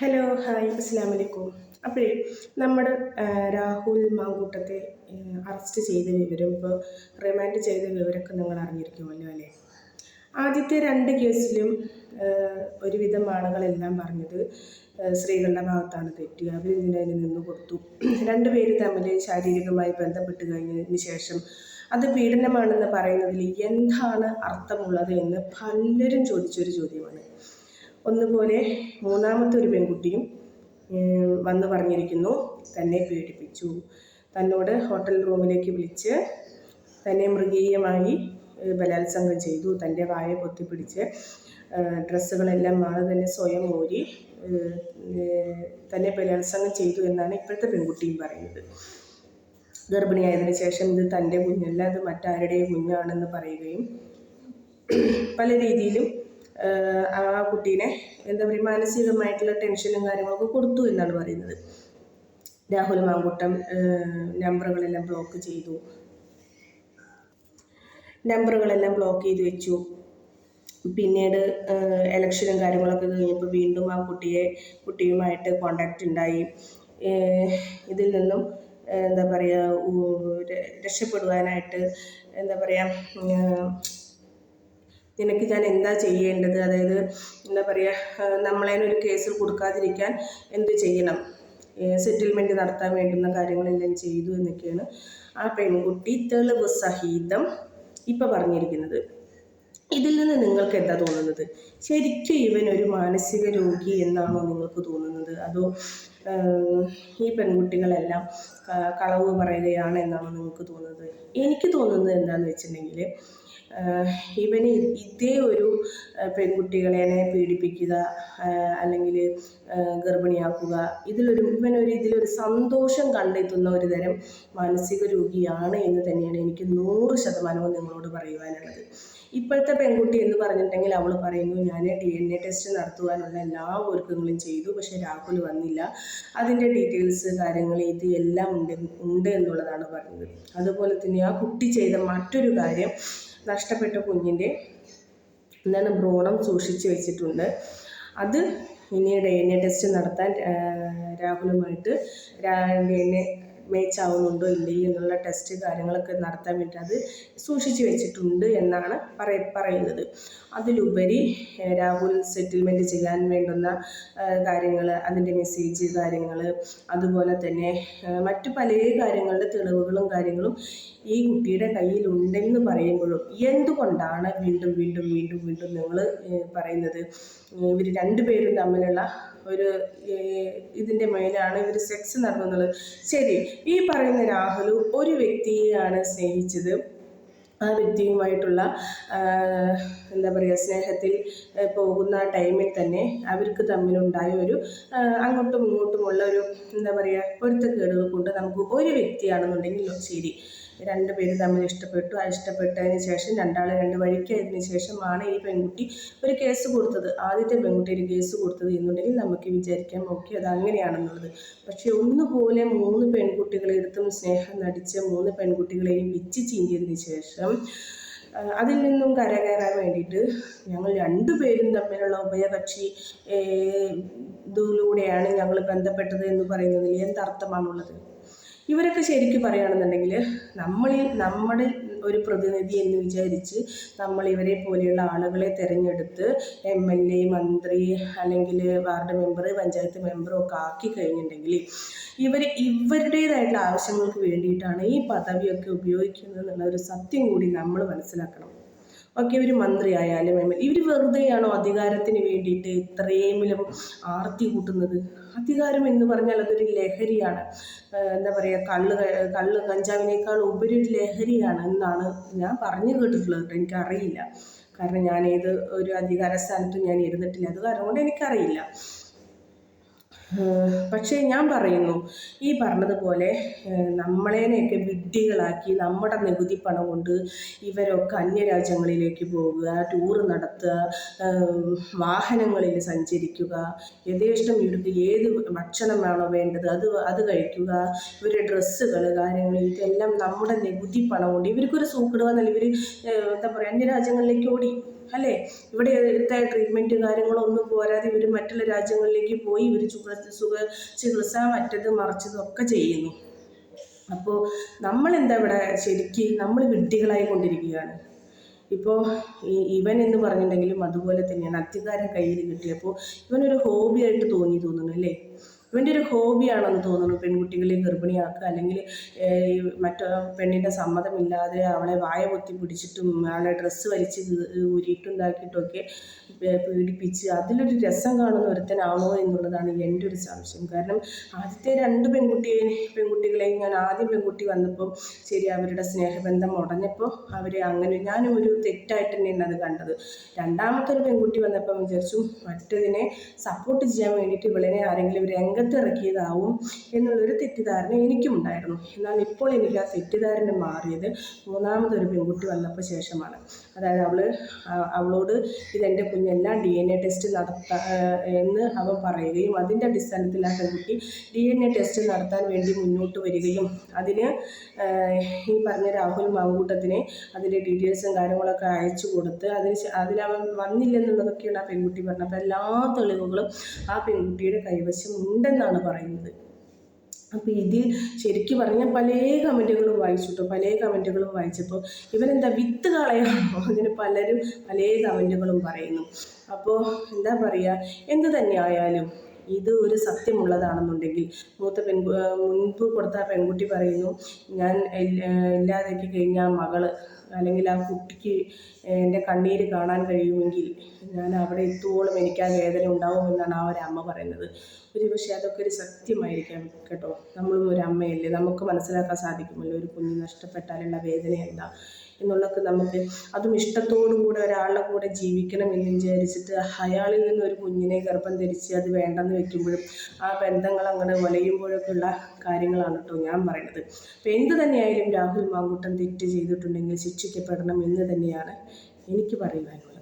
Hello hi അസ്സാം വലൈക്കും അപ്പോഴേ നമ്മുടെ രാഹുൽ മാങ്കൂട്ടത്തെ അറസ്റ്റ് ചെയ്ത വിവരം ഇപ്പോൾ റിമാൻഡ് ചെയ്ത വിവരമൊക്കെ നിങ്ങൾ അറിഞ്ഞിരിക്കുമല്ലോ അല്ലേ? ആദ്യത്തെ രണ്ട് കേസിലും ഒരുവിധം ആളുകളെല്ലാം പറഞ്ഞത് സ്ത്രീകളുടെ ഭാഗത്താണ് തെറ്റ്. അവരിതിനതിന് നിന്ന് കൊടുത്തു. രണ്ടുപേര് തമ്മിൽ ശാരീരികമായി ബന്ധപ്പെട്ട് കഴിഞ്ഞതിന് ശേഷം അത് പീഡനമാണെന്ന് പറയുന്നതിൽ എന്താണ് അർത്ഥമുള്ളത് എന്ന് പലരും ചോദിച്ചൊരു ചോദ്യമാണ്. ഒന്നുപോലെ മൂന്നാമത്തെ ഒരു പെൺകുട്ടിയും വന്നു പറഞ്ഞിരിക്കുന്നു. തന്നെ പീഡിപ്പിച്ചു. തന്നോട് ഹോട്ടൽ റൂമിലേക്ക് വിളിച്ച് തന്നെ മൃഗീയമായി ബലാത്സംഗം ചെയ്തു. തന്റെ വായ പൊത്തിപ്പിടിച്ച് പിടിച്ച് ഡ്രസ്സുകളെല്ലാം മാറി തന്നെ സ്വയം ഊരി തന്നെ ബലാത്സംഗം ചെയ്തു എന്നാണ് ഇപ്പോഴത്തെ പെൺകുട്ടിയും പറയുന്നത്. ഗർഭിണിയായതിനു ശേഷം ഇത് തന്റെ കുഞ്ഞല്ല അത് മറ്റാരുടെയും കുഞ്ഞാണെന്ന് പറയുകയും പല രീതിയിലും ആ കുട്ടീനെ എന്താ പറയുക മാനസികമായിട്ടുള്ള ടെൻഷനും കാര്യങ്ങളൊക്കെ കൊടുത്തു എന്നാണ് പറയുന്നത്. രാഹുൽ മാങ്കുട്ടം നമ്പറുകളെല്ലാം ബ്ലോക്ക് ചെയ്തു. നമ്പറുകളെല്ലാം ബ്ലോക്ക് ചെയ്തു വെച്ചു. പിന്നീട് ഇലക്ഷനും കാര്യങ്ങളൊക്കെ കഴിഞ്ഞപ്പോൾ വീണ്ടും ആ കുട്ടിയെ കുട്ടിയുമായിട്ട് കോണ്ടാക്റ്റ് ഉണ്ടായി. ഇതിൽ നിന്നും എന്താ പറയുക രക്ഷപ്പെടുവാനായിട്ട് എന്താ പറയുക നിനക്ക് ഞാൻ എന്താ ചെയ്യേണ്ടത്? അതായത് എന്താ പറയുക നമ്മളതിനൊരു കേസിൽ കൊടുക്കാതിരിക്കാൻ എന്ത് ചെയ്യണം? സെറ്റിൽമെന്റ് നടത്താൻ വേണ്ടുന്ന കാര്യങ്ങളെല്ലാം ചെയ്തു എന്നൊക്കെയാണ് ആ പെൺകുട്ടി തെളിവ് സഹിതം ഇപ്പം പറഞ്ഞിരിക്കുന്നത്. ഇതിൽ നിന്ന് നിങ്ങൾക്ക് എന്താ തോന്നുന്നത്? ശരിക്കും ഇവൻ ഒരു മാനസിക രോഗി എന്നാണോ നിങ്ങൾക്ക് തോന്നുന്നത്? അതോ ഈ പെൺകുട്ടികളെല്ലാം കളവ് പറയുകയാണ് എന്നാണോ നിങ്ങൾക്ക് തോന്നുന്നത്? എനിക്ക് തോന്നുന്നത് എന്താണെന്ന് വെച്ചിട്ടുണ്ടെങ്കിൽ ഇവന് ഇതേ ഒരു പെൺകുട്ടികളെ പീഡിപ്പിക്കുക അല്ലെങ്കിൽ ഗർഭിണിയാക്കുക ഇതിലൊരു ഇവനൊരു ഇതിലൊരു സന്തോഷം കണ്ടെത്തുന്ന ഒരു തരം മാനസിക രോഗിയാണ് എന്ന് തന്നെയാണ് എനിക്ക് നൂറ് ശതമാനവും നിങ്ങളോട് പറയുവാനുള്ളത്. ഇപ്പോഴത്തെ പെൺകുട്ടി എന്ന് പറഞ്ഞിട്ടുണ്ടെങ്കിൽ അവൾ പറയുന്നു ഞാൻ ഡി എൻ എ ടെസ്റ്റ് നടത്തുവാനുള്ള എല്ലാ ഒരുക്കങ്ങളും ചെയ്തു പക്ഷേ രാഹുൽ വന്നില്ല. അതിന്റെ ഡീറ്റെയിൽസ് കാര്യങ്ങൾ ഇത് എല്ലാം ഉണ്ട് ഉണ്ട് എന്നുള്ളതാണ് പറഞ്ഞത്. അതുപോലെ തന്നെ ആ കുട്ടി ചെയ്ത മറ്റൊരു കാര്യം നഷ്ടപ്പെട്ട കുഞ്ഞിന്റെ എന്താണ് ഭ്രൂണം സൂക്ഷിച്ച് വെച്ചിട്ടുണ്ട്. അത് ഇനി ഡി എൻ എ ടെസ്റ്റ് നടത്താൻ രാഹുലുമായിട്ട് ഡി എൻ എ മേച്ച് ആവുന്നുണ്ടോ ഇല്ലയോ എന്നുള്ള ടെസ്റ്റ് കാര്യങ്ങളൊക്കെ നടത്താൻ വേണ്ടി അത് സൂക്ഷിച്ച് വെച്ചിട്ടുണ്ട് എന്നാണ് പറയ പറയുന്നത്. അതിലുപരി രാഹുൽ സെറ്റിൽമെന്റ് ചെയ്യാൻ വേണ്ടുന്ന കാര്യങ്ങൾ അതിന്റെ മെസ്സേജ് കാര്യങ്ങൾ അതുപോലെ തന്നെ മറ്റു പല കാര്യങ്ങളുടെ തെളിവുകളും കാര്യങ്ങളും ഈ കുട്ടിയുടെ കയ്യിൽ ഉണ്ടെന്ന് പറയുമ്പോഴും എന്തുകൊണ്ടാണ് വീണ്ടും വീണ്ടും വീണ്ടും വീണ്ടും നിങ്ങൾ പറയുന്നത്? ഇവർ രണ്ടുപേരും തമ്മിലുള്ള ഒരു ഇതിന്റെ മേലാണ് ഇവർ സെക്സ് നടന്നുള്ളത് ശരി ഈ പറയുന്ന രാഹുൽ ഒരു വ്യക്തിയെയാണ് സ്നേഹിച്ചത്. ആ വ്യക്തിയുമായിട്ടുള്ള എന്താ പറയുക സ്നേഹത്തിൽ പോകുന്ന ടൈമിൽ തന്നെ അവർക്ക് തമ്മിലുണ്ടായ ഒരു അങ്ങോട്ടും ഇങ്ങോട്ടുമുള്ള ഒരു എന്താ പറയുക പൊരുത്തക്കേടുകൾ കൊണ്ട് നമുക്ക് ഒരു വ്യക്തിയാണെന്നുണ്ടെങ്കിൽ ശരി. രണ്ട് പേര് തമ്മിൽ ഇഷ്ടപ്പെട്ടു. ആ ഇഷ്ടപ്പെട്ടതിന് ശേഷം രണ്ടാൾ രണ്ട് വഴിക്കായതിനു ശേഷമാണ് ഈ പെൺകുട്ടി ഒരു കേസ് കൊടുത്തത്. ആദ്യത്തെ പെൺകുട്ടി ഒരു കേസ് കൊടുത്തത് എന്നുണ്ടെങ്കിൽ നമുക്ക് വിചാരിക്കാം ഓക്കെ അത് അങ്ങനെയാണെന്നുള്ളത്. പക്ഷേ ഒന്നുപോലെ മൂന്ന് പെൺകുട്ടികളെ എടുത്തും സ്നേഹം നടിച്ച മൂന്ന് പെൺകുട്ടികളെയും പിച്ച് ചീന്തിയതിന് ശേഷം അതിൽ നിന്നും കരകയറാൻ വേണ്ടിയിട്ട് ഞങ്ങൾ രണ്ടുപേരും തമ്മിലുള്ള ഉഭയകക്ഷി ഇതിലൂടെയാണ് ഞങ്ങൾ ബന്ധപ്പെട്ടത് എന്ന് പറയുന്നതിൽ എന്തർത്ഥമാണുള്ളത് ഇവരൊക്കെ ശരിക്കും പറയുകയാണെന്നുണ്ടെങ്കിൽ നമ്മളിൽ നമ്മുടെ ഒരു പ്രതിനിധി എന്ന് വിചാരിച്ച് നമ്മൾ ഇവരെ പോലെയുള്ള ആളുകളെ തിരഞ്ഞെടുത്ത് എം എൽ എ മന്ത്രി അല്ലെങ്കിൽ വാർഡ് മെമ്പർ പഞ്ചായത്ത് മെമ്പറും ഒക്കെ ആക്കി കഴിഞ്ഞിട്ടുണ്ടെങ്കിൽ ഇവർ ഇവരുടേതായിട്ടുള്ള ആവശ്യങ്ങൾക്ക് വേണ്ടിയിട്ടാണ് ഈ പദവിയൊക്കെ ഉപയോഗിക്കുന്നത് എന്നുള്ള ഒരു സത്യം കൂടി നമ്മൾ മനസ്സിലാക്കണം. ഓക്കെ ഒരു മന്ത്രി ആയാലും എം എൽ ഇവർ വെറുതെയാണോ അധികാരത്തിന് വേണ്ടിയിട്ട് ഇത്രയുമിലും ആർത്തി കൂട്ടുന്നത്? അധികാരം എന്ന് പറഞ്ഞാൽ അതൊരു ലഹരിയാണ്. എന്താ പറയുക കള്ള് കള്ള് കഞ്ചാവിനേക്കാൾ ഉപരി ഒരു ലഹരിയാണ് എന്നാണ് ഞാൻ പറഞ്ഞു കേട്ടിട്ടുള്ളത്. കേട്ടോ എനിക്കറിയില്ല. കാരണം ഞാൻ ഒരു അധികാര സ്ഥാനത്തും ഞാൻ ഇരുന്നിട്ടില്ല. അത് കാരണം കൊണ്ട് എനിക്കറിയില്ല. പക്ഷേ ഞാൻ പറയുന്നു ഈ പറഞ്ഞതുപോലെ നമ്മളേനെയൊക്കെ വിഡ്ഢികളാക്കി നമ്മുടെ നികുതി പണം കൊണ്ട് ഇവരൊക്കെ അന്യരാജ്യങ്ങളിലേക്ക് പോകുക ടൂറ് നടത്തുക വാഹനങ്ങളിൽ സഞ്ചരിക്കുക യഥേഷ്ടം ഇവർക്ക് ഏത് ഭക്ഷണമാണോ വേണ്ടത് അത് അത് കഴിക്കുക ഇവരുടെ ഡ്രസ്സുകൾ കാര്യങ്ങൾ ഇതെല്ലാം നമ്മുടെ നികുതി പണം കൊണ്ട് ഇവർക്കൊരു സൂക്കിടുക എന്നല്ല ഇവർ എന്താ പറയുക അന്യരാജ്യങ്ങളിലേക്ക് ഓടി അല്ലേ? ഇവിടെ എടുത്ത ട്രീറ്റ്മെന്റ് കാര്യങ്ങളൊന്നും പോരാതെ ഇവർ മറ്റുള്ള രാജ്യങ്ങളിലേക്ക് പോയി ഇവർ സുഖ ചികിത്സ മറ്റത് മറിച്ചതും ഒക്കെ ചെയ്യുന്നു. അപ്പോൾ നമ്മളെന്താ ഇവിടെ ശരിക്ക് നമ്മൾ വിഡ്ഢികളായി കൊണ്ടിരിക്കുകയാണ് ഇപ്പോൾ ഈ ഇവൻ എന്ന് പറഞ്ഞിട്ടുണ്ടെങ്കിലും അതുപോലെ തന്നെയാണ് അധികാരം കയ്യിൽ കിട്ടിയപ്പോൾ ഇവനൊരു ഹോബിയായിട്ട് തോന്നി തോന്നുന്നു അല്ലേ? ഇവന്റെ ഒരു ഹോബിയാണെന്ന് തോന്നുന്നു പെൺകുട്ടികളെ ഗർഭിണിയാക്കുക. അല്ലെങ്കിൽ മറ്റോ പെണ്ണിന്റെ സമ്മതമില്ലാതെ അവളെ വായ പൊത്തി പിടിച്ചിട്ടും അവളെ ഡ്രസ്സ് വലിച്ച് ഊരിയിട്ടുണ്ടാക്കിയിട്ടൊക്കെ പീഡിപ്പിച്ച് അതിലൊരു രസം കാണുന്ന ഒരുത്തനാണോ എന്നുള്ളതാണ് എന്റെ ഒരു സംശയം. കാരണം ആദ്യത്തെ രണ്ട് പെൺകുട്ടിയെ പെൺകുട്ടികളെ ഞാൻ ആദ്യം പെൺകുട്ടി വന്നപ്പോൾ ശരി അവരുടെ സ്നേഹബന്ധം ഉടഞ്ഞപ്പോൾ അവരെ അങ്ങനെ ഞാനും ഒരു തെറ്റായിട്ട് തന്നെയാണ് അത് കണ്ടത്. രണ്ടാമത്തെ ഒരു പെൺകുട്ടി വന്നപ്പോൾ വിചാരിച്ചു മറ്റതിനെ സപ്പോർട്ട് ചെയ്യാൻ വേണ്ടിയിട്ട് ഇവളിനെ ആരെങ്കിലും രംഗത്ത് ഇറക്കിയതാവും എന്നുള്ളൊരു തെറ്റിദ്ധാരണ എനിക്കും ഉണ്ടായിരുന്നു എന്നാൽ ഇപ്പോൾ എനിക്ക് ആ തെറ്റിദ്ധാരണ മാറിയത് മൂന്നാമതൊരു പെൺകുട്ടി വന്നപ്പോൾ ശേഷമാണ്. അതായത് അവൾ അവളോട് ഇതെന്റെ കുഞ്ഞെല്ലാം ഡി എൻ എ ടെസ്റ്റ് നടത്ത എന്ന് അവൻ പറയുകയും അതിന്റെ അടിസ്ഥാനത്തിൽ ആ പെൺകുട്ടി ഡി എൻ എ ടെസ്റ്റ് നടത്താൻ വേണ്ടി മുന്നോട്ട് വരികയും അതിന് ഈ പറഞ്ഞ രാഹുൽ മാങ്കൂട്ടത്തിനെ അതിന്റെ ഡീറ്റെയിൽസും കാര്യങ്ങളൊക്കെ അയച്ചു കൊടുത്ത് അതിന് അതിലവൻ വന്നില്ലെന്നുള്ളതൊക്കെയാണ് ആ പെൺകുട്ടി പറഞ്ഞത്. അപ്പോൾ എല്ലാ തെളിവുകളും ആ പെൺകുട്ടിയുടെ കൈവശം ഉണ്ടെന്നാണ് പറയുന്നത്. അപ്പോൾ ഇതിൽ ശരിക്കും പറഞ്ഞാൽ പല കമന്റുകളും വായിച്ചു കേട്ടോ പല കമന്റുകളും വായിച്ചപ്പോൾ ഇവരെന്താ വിത്ത് കളയാണോ? അങ്ങനെ പലരും പല കമന്റുകളും പറയുന്നു. അപ്പോൾ എന്താ പറയുക എന്ത് തന്നെ ആയാലും ഇത് ഒരു സത്യമുള്ളതാണെന്നുണ്ടെങ്കിൽ മൂത്ത പെൺ മുൻപ് കൊടുത്ത പെൺകുട്ടി പറയുന്നു ഞാൻ ഇല്ല- ഇല്ലാതാക്കി കഴിഞ്ഞാൽ മകൾ അല്ലെങ്കിൽ ആ കുട്ടിക്ക് എന്റെ കണ്ണീര് കാണാൻ കഴിയുമെങ്കിൽ ഞാൻ അവിടെ എത്തുവോളം എനിക്ക് ആ വേദന ഉണ്ടാവുമെന്നാണ് ആ ഒരു അമ്മ പറയുന്നത്. ഒരു പക്ഷേ അതൊക്കെ ഒരു സത്യമായിരിക്കാം കേട്ടോ. നമ്മളും ഒരു അമ്മയല്ലേ? നമുക്ക് മനസ്സിലാക്കാൻ സാധിക്കുമല്ലോ ഒരു കുഞ്ഞ് നഷ്ടപ്പെട്ടാലുള്ള വേദന എന്താ? എന്നുള്ളതൊക്കെ നമുക്ക് അതും ഇഷ്ടത്തോടു കൂടെ ഒരാളുടെ കൂടെ ജീവിക്കണം എന്ന് വിചാരിച്ചിട്ട് അയാളിൽ നിന്ന് ഒരു കുഞ്ഞിനെ ഗർഭം ധരിച്ച് അത് വേണ്ടെന്ന് വെക്കുമ്പോഴും ആ ബന്ധങ്ങൾ അങ്ങനെ വലയുമ്പോഴൊക്കെ ഉള്ള കാര്യങ്ങളാണ് കേട്ടോ ഞാൻ പറയുന്നത് അപ്പോൾ എന്ത് തന്നെയായാലും രാഹുൽ മാങ്കൂട്ടം തെറ്റ് ചെയ്തിട്ടുണ്ടെങ്കിൽ ശിക്ഷിക്കപ്പെടണം എന്ന് തന്നെയാണ് എനിക്ക് പറയുവാനുള്ളത്.